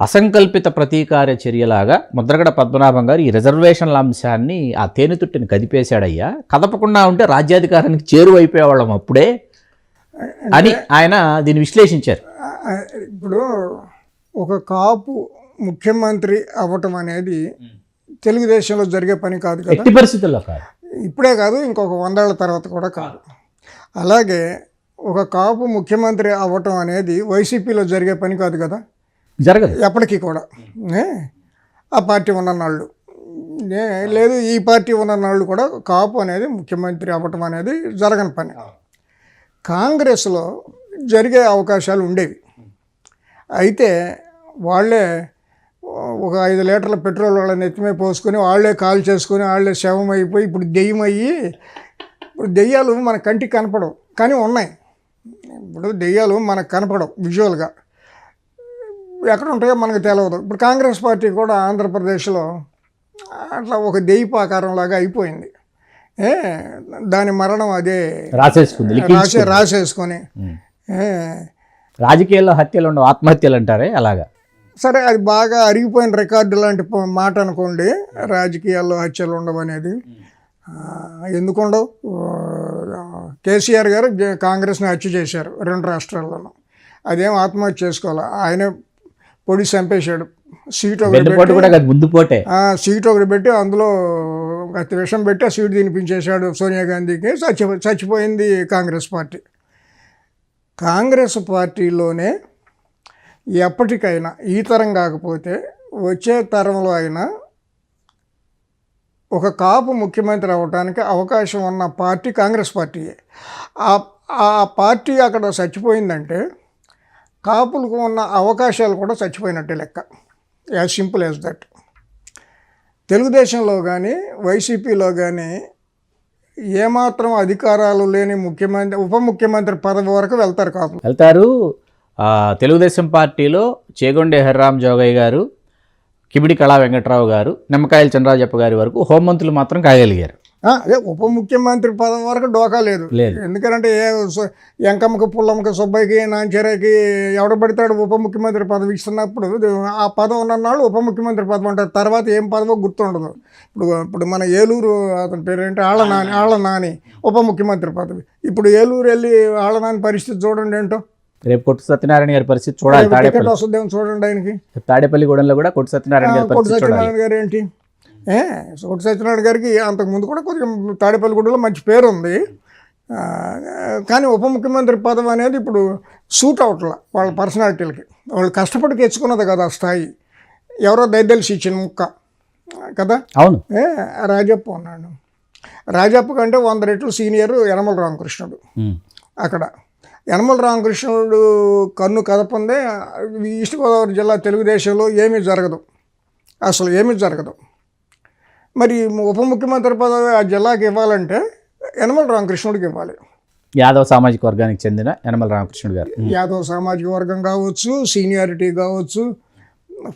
అసంకల్పిత ప్రతీకార చర్యలాగా ముద్రగడ పద్మనాభం గారు ఈ రిజర్వేషన్ల అంశాన్ని ఆ తేనెతుట్టిని కదిపేశాడయ్యా. కదపకుండా ఉంటే రాజ్యాధికారానికి చేరువైపోయేవాళ్ళం అప్పుడే అని ఆయన దీన్ని విశ్లేషించారు. ఇప్పుడు ఒక కాపు ముఖ్యమంత్రి అవ్వటం అనేది తెలుగుదేశంలో జరిగే పని కాదు కదా. ఎట్టి పరిస్థితుల్లో కాదు. ఇప్పుడే కాదు ఇంకొక వందేళ్ళ తర్వాత కూడా కాదు. అలాగే ఒక కాపు ముఖ్యమంత్రి అవ్వటం అనేది వైసీపీలో జరిగే పని కాదు కదా. జరగదు. ఎప్పటికీ కూడా? ఆ పార్టీ ఉన్న నాళ్ళు. లేదు ఈ పార్టీ ఉన్న నాళ్ళు కూడా కాపు అనేది ముఖ్యమంత్రి అవ్వటం అనేది జరగని పని. కాంగ్రెస్లో జరిగే అవకాశాలు ఉండేవి. అయితే వాళ్ళే ఒక ఐదు లీటర్ల పెట్రోల్ వాళ్ళ నెత్తిమే పోసుకొని వాళ్ళే కాల్ చేసుకొని వాళ్ళే శవం అయిపోయి ఇప్పుడు దెయ్యం అయ్యి ఇప్పుడు దెయ్యాలు మన కంటికి కనపడవు. కానీ ఉన్నాయి. ఇప్పుడు దెయ్యాలు మనకు కనపడవు విజువల్గా ఎక్కడ ఉంటాయో మనకు తెలియదు ఇప్పుడు కాంగ్రెస్ పార్టీ కూడా ఆంధ్రప్రదేశ్లో అట్లా ఒక దెయ్యపాకారం లాగా అయిపోయింది. ఏ దాని మరణం అదే రాసేసుకుంది రాసే. రాసేసుకొని రాజకీయాల్లో హత్యలు ఉండవు ఆత్మహత్యలు అంటారే అలాగా? సరే అది బాగా అరిగిపోయిన రికార్డు లాంటి మాట అనుకోండి రాజకీయాల్లో హత్యలు ఉండవు అనేది. ఆ, ఎందుకు ఉండవు? ఆ, కేసీఆర్ గారు కాంగ్రెస్ని హత్య చేశారు రెండు రాష్ట్రాల్లోనూ. అదేం ఆత్మహత్య చేసుకోవాలి? ఆయన పొడి చంపేశాడు. సీట్ ఒకటి పెట్టి కూడా ముందు పోటే. సీట్ ఒకటి పెట్టి అందులో అతి విషం పెట్టి ఆ సీట్ తినిపించేశాడు సోనియా గాంధీకి. చచ్చి చచ్చిపోయింది కాంగ్రెస్ పార్టీ. కాంగ్రెస్ పార్టీలోనే ఎప్పటికైనా ఈ తరం కాకపోతే వచ్చే తరంలో అయినా ఒక కాపు ముఖ్యమంత్రి అవ్వడానికి అవకాశం ఉన్న పార్టీ కాంగ్రెస్ పార్టీయే. ఆ ఆ పార్టీ అక్కడ చచ్చిపోయిందంటే కాపులకు ఉన్న అవకాశాలు కూడా చచ్చిపోయినట్టే లెక్క. యాజ్ సింపుల్ యాజ్ దట్ తెలుగుదేశంలో కానీ వైసీపీలో కానీ ఏమాత్రం అధికారాలు లేని ముఖ్యమంత్రి ఉప ముఖ్యమంత్రి పదవి వరకు వెళ్తారు కాపులు. వెళ్తారు. తెలుగుదేశం పార్టీలో చేగొండే హరిరామ్ జోగయ్య గారు కిబిడి కళా వెంకట్రావు గారు నిమ్మకాయల చంద్రరాజప్ప గారి వరకు హోంమంత్రులు మాత్రం కాయగలిగారు అదే ఉప ముఖ్యమంత్రి పదవి వరకు డోకా లేదు. ఎందుకంటే ఏ ఎంకమ్మకి పుల్లమ్మకి సుబ్బయ్యకి నాంచెరకి ఎవడ పడతాడు ఉప ముఖ్యమంత్రి పదవి ఇస్తున్నప్పుడు ఆ పదవి ఉన్ననాళ్ళు ఉప ముఖ్యమంత్రి పదవి అంటారు తర్వాత ఏం పదవో గుర్తుండదు. ఇప్పుడు ఇప్పుడు మన ఏలూరు అతని పేరు ఏంటి ఆళ్ళ నాని ఆళ్ళ నాని ఉప ముఖ్యమంత్రి పదవి. ఇప్పుడు ఏలూరు వెళ్ళి ఆళ్ళ నాని పరిస్థితి చూడండి ఏంటో. రేపు కొట్టు సత్యనారాయణ గారి పరిస్థితి చూడాలి తాడేపల్లి. చూడండి ఆయనకి. తాడేపల్లిగూడెంలో కూడా కొట్టు సత్యనారాయణ గారి కొట్టు పరిస్థితి చూడాలి. సత్యనారాయణ గారు ఏంటి? ఏ కొట్టు సత్యనారాయణ గారికి అంతకుముందు కూడా కొద్దిగా తాడేపల్లిగూడలో మంచి పేరు ఉంది కానీ ఉప ముఖ్యమంత్రి పదవి అనేది ఇప్పుడు సూట్ అవట్ల వాళ్ళ పర్సనాలిటీలకి. వాళ్ళు కష్టపడి తెచ్చుకున్నది కదా స్థాయి. ఎవరో దయదలిసి ఇచ్చిన ముక్క. కదా? అవును. ఏ రాజప్ప ఉన్నాడు. రాజప్ప కంటే వంద రెట్లు సీనియర్ యనమల రామకృష్ణుడు. అక్కడ. యనమల రామకృష్ణుడు కన్ను కదపందే ఈస్ట్ గోదావరి జిల్లా తెలుగుదేశంలో ఏమీ జరగదు. అసలు ఏమీ జరగదు. మరి ఉప ముఖ్యమంత్రి పదవి ఆ జిల్లాకి ఇవ్వాలంటే యనమల రామకృష్ణుడికి ఇవ్వాలి. యాదవ్ సామాజిక వర్గానికి చెందిన యనమల రామకృష్ణుడు గారు. యాదవ్ సామాజిక వర్గం కావచ్చు సీనియారిటీ కావచ్చు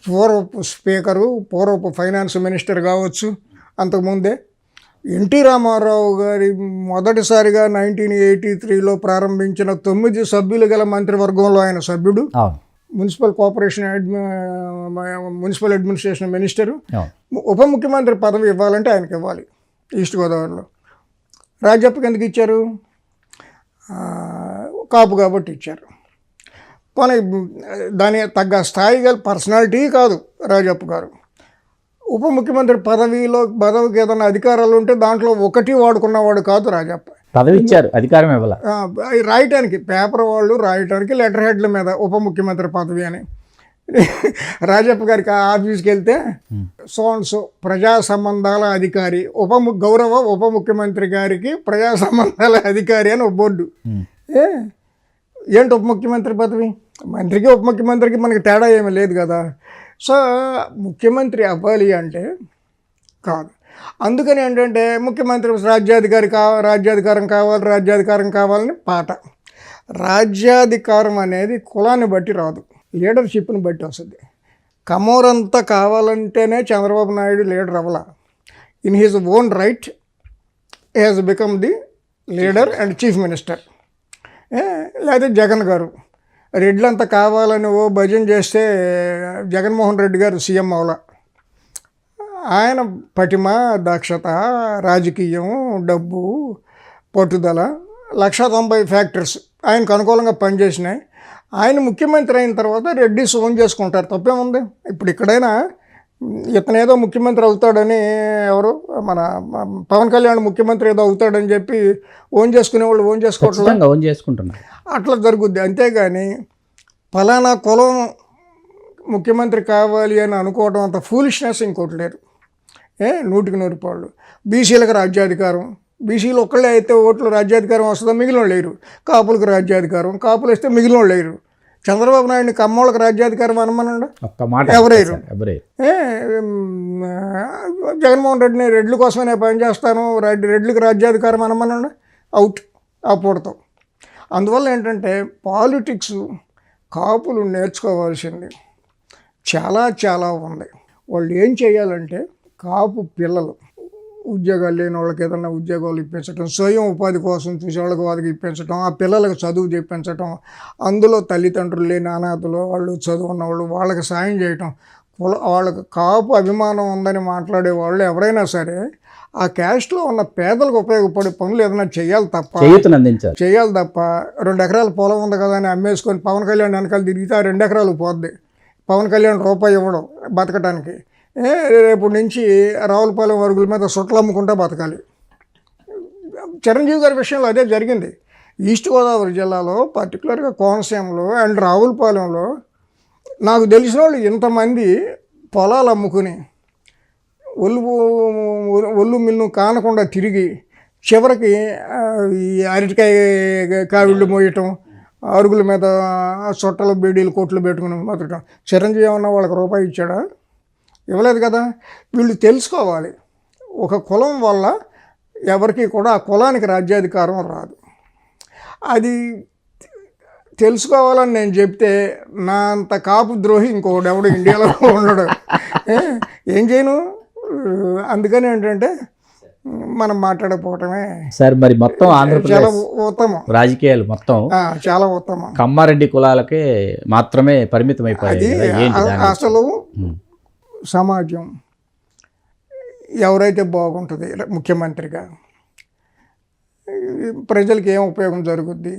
పూర్వపు స్పీకరు పూర్వపు ఫైనాన్స్ మినిస్టర్ కావచ్చు అంతకుముందే ఎన్టీ రామారావు గారి మొదటిసారిగా నైన్టీన్ ఎయిటీ త్రీలో ప్రారంభించిన తొమ్మిది సభ్యులు గల మంత్రివర్గంలో ఆయన సభ్యుడు. అవును. మున్సిపల్ కార్పొరేషన్ అడ్మి మున్సిపల్ అడ్మినిస్ట్రేషన్ మినిస్టరు ఉప ముఖ్యమంత్రి పదవి ఇవ్వాలంటే ఆయనకి ఇవ్వాలి ఈస్ట్ గోదావరిలో. రాజప్పకి ఎందుకు ఇచ్చారు? కాపు కాబట్టి ఇచ్చారు. కానీ దాని తగ్గ స్థాయి గల పర్సనాలిటీ కాదు రాజప్ప గారు. ఉప ముఖ్యమంత్రి పదవిలో పదవికి ఏదైనా అధికారాలు ఉంటే దాంట్లో ఒకటి వాడుకున్నవాడు కాదు రాజప్ప. పదవి ఇచ్చారు అధికారం ఇవ్వాల? రాయటానికి పేపర్ వాళ్ళు రాయటానికి లెటర్ హెడ్ల మీద ఉప ముఖ్యమంత్రి పదవి అని. రాజప్ప గారికి ఆఫీస్కి వెళ్తే సో అండ్ సో ప్రజా సంబంధాల అధికారి ఉప గౌరవ ఉప ముఖ్యమంత్రి గారికి ప్రజా సంబంధాల అధికారి అని ఒక బోర్డు. ఏ? ఏంటి ఉప ముఖ్యమంత్రి పదవి? మంత్రికి ఉప ముఖ్యమంత్రికి మనకి తేడా ఏమీ లేదు కదా. సో ముఖ్యమంత్రి అవ్వాలి అంటే కాదు. అందుకని ఏంటంటే ముఖ్యమంత్రి రాజ్యాధికారి కా రాజ్యాధికారం కావాలి రాజ్యాధికారం కావాలని పాట. రాజ్యాధికారం అనేది కులాన్ని బట్టి రాదు. లీడర్షిప్ని బట్టి వస్తుంది. కమోరంతా కావాలంటేనే Chandrababu Naidu leader అవ్వాల. In his own right has become the leader and chief minister లేకపోతే జగన్ గారు. రెడ్లంతా కావాలని ఓ భజన చేస్తే జగన్మోహన్ రెడ్డి గారు సీఎం అవల. ఆయన పటిమ దక్షత రాజకీయం డబ్బు పట్టుదల లక్ష తొంభై ఫ్యాక్టర్స్ ఆయనకు అనుకూలంగా పనిచేసినాయి. ఆయన ముఖ్యమంత్రి అయిన తర్వాత రెడ్డి సోన్ చేసుకుంటారు. తప్పేముంది? ఇప్పుడు ఇక్కడైనా ఇతను ఏదో ముఖ్యమంత్రి అవుతాడని ఎవరు? మన పవన్ కళ్యాణ్ ముఖ్యమంత్రి ఏదో అవుతాడని చెప్పి ఓన్ చేసుకునే వాళ్ళు ఓన్ చేసుకోవట్లేదు ఓన్ చేసుకుంటున్నారు. అట్లా జరుగుద్ది. అంతేగాని ఫలానా కులం ముఖ్యమంత్రి కావాలి అని అనుకోవడం అంత ఫూలిష్నెస్ ఇంకోటి లేరు ఏ నూటికి నూరు పాళ్ళు. బీసీలకు రాజ్యాధికారం. బీసీలు ఒక్కళ్ళే అయితే ఓట్లు రాజ్యాధికారం వస్తుందో? మిగిలిన లేరు. కాపులకు రాజ్యాధికారం. కాపులు వస్తే మిగిలిన లేరు. చంద్రబాబు నాయుడిని కమ్మోళ్ళకి రాజ్యాధికారం అనమనండి? ఒక్క మాట ఎవరేరు? జగన్మోహన్ రెడ్డిని రెడ్ల కోసమే పనిచేస్తాను రెడ్డి రెడ్లకు రాజ్యాధికారం అనమనండి? అవుట్ ఆ పూడతో అందువల్ల ఏంటంటే పాలిటిక్స్ కాపులు నేర్చుకోవాల్సింది. చాలా చాలా ఉంది. వాళ్ళు ఏం చేయాలంటే కాపు పిల్లలు ఉద్యోగాలు లేని వాళ్ళకి ఏదైనా ఉద్యోగాలు ఇప్పించడం స్వయం ఉపాధి కోసం చూసే వాళ్ళకి వాళ్ళకి ఇప్పించడం ఆ పిల్లలకు చదువు చెప్పించడం అందులో తల్లిదండ్రులు లేని అనాథలు వాళ్ళు చదువు ఉన్నవాళ్ళు వాళ్ళకి సాయం చేయటం కుల వాళ్ళకి కాపు అభిమానం ఉందని మాట్లాడే వాళ్ళు ఎవరైనా సరే ఆ క్యాస్ట్లో ఉన్న పేదలకు ఉపయోగపడే పనులు ఏదైనా చేయాలి తప్ప చేయాలి తప్ప రెండు ఎకరాల పొలం ఉంది కదా అని అమ్మేసుకొని పవన్ కళ్యాణ్ వెనకాల తిరిగితే ఆ రెండు ఎకరాలు పోద్ది. పవన్ కళ్యాణ్ రూపాయి ఇవ్వడం బతకడానికి రేపు నుంచి రావులపాలెం వరుగుల మీద సుట్లమ్ముకుంటా బతకాలి. చిరంజీవి గారి విషయంలో అదే జరిగింది. ఈస్ట్ గోదావరి జిల్లాలో పర్టికులర్గా కోనసీమలో అండ్ రావులపాలెంలో నాకు తెలిసిన వాళ్ళు ఇంతమంది పొలాలు అమ్ముకుని ఒళ్ళు ఒళ్ళు మిల్లు కానకుండా తిరిగి చివరికి ఈ అరటికాయ కావిళ్ళు మోయటం అరుగుల మీద చుట్టలు బీడీలు కొట్లు పెట్టుకుని బతకటం. చిరంజీవి ఏమన్నా వాళ్ళకి రూపాయి ఇచ్చాడా? ఇవ్వలేదు కదా. వీళ్ళు తెలుసుకోవాలి. ఒక కులం వల్ల ఎవరికి కూడా ఆ కులానికి రాజ్యాధికారం రాదు. అది తెలుసుకోవాలని నేను చెప్తే నా అంత కాపు ద్రోహి ఇంకొకటి ఎవడు ఇండియాలో ఉండడు ఏ, చేయను? అందుకని ఏంటంటే మనం మాట్లాడకపోవటమే. సార్ మరి మొత్తం చాలా ఆంధ్రప్రదేశ్ ఉత్తమం. రాజకీయాలు మొత్తం చాలా ఉత్తమం. కమ్మారెడ్డి కులాలకే మాత్రమే పరిమితం అయిపోయాయి అది కదా. ఏంటి అ- దాని? అసలు. సమాజం ఎవరైతే బాగుంటుంది ముఖ్యమంత్రిగా ప్రజలకి ఏం ఉపయోగం జరుగుద్ది?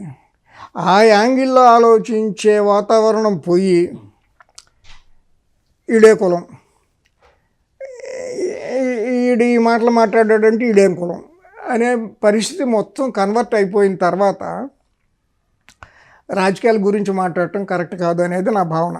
ఆ యాంగిల్లో ఆలోచించే వాతావరణం పోయి ఈడే కులం. ఈడు ఈ మాటలు మాట్లాడాడంటే ఈడేం కులం అనే పరిస్థితి మొత్తం కన్వర్ట్ అయిపోయిన తర్వాత రాజకీయాల గురించి మాట్లాడటం కరెక్ట్ కాదు అనేది నా భావన.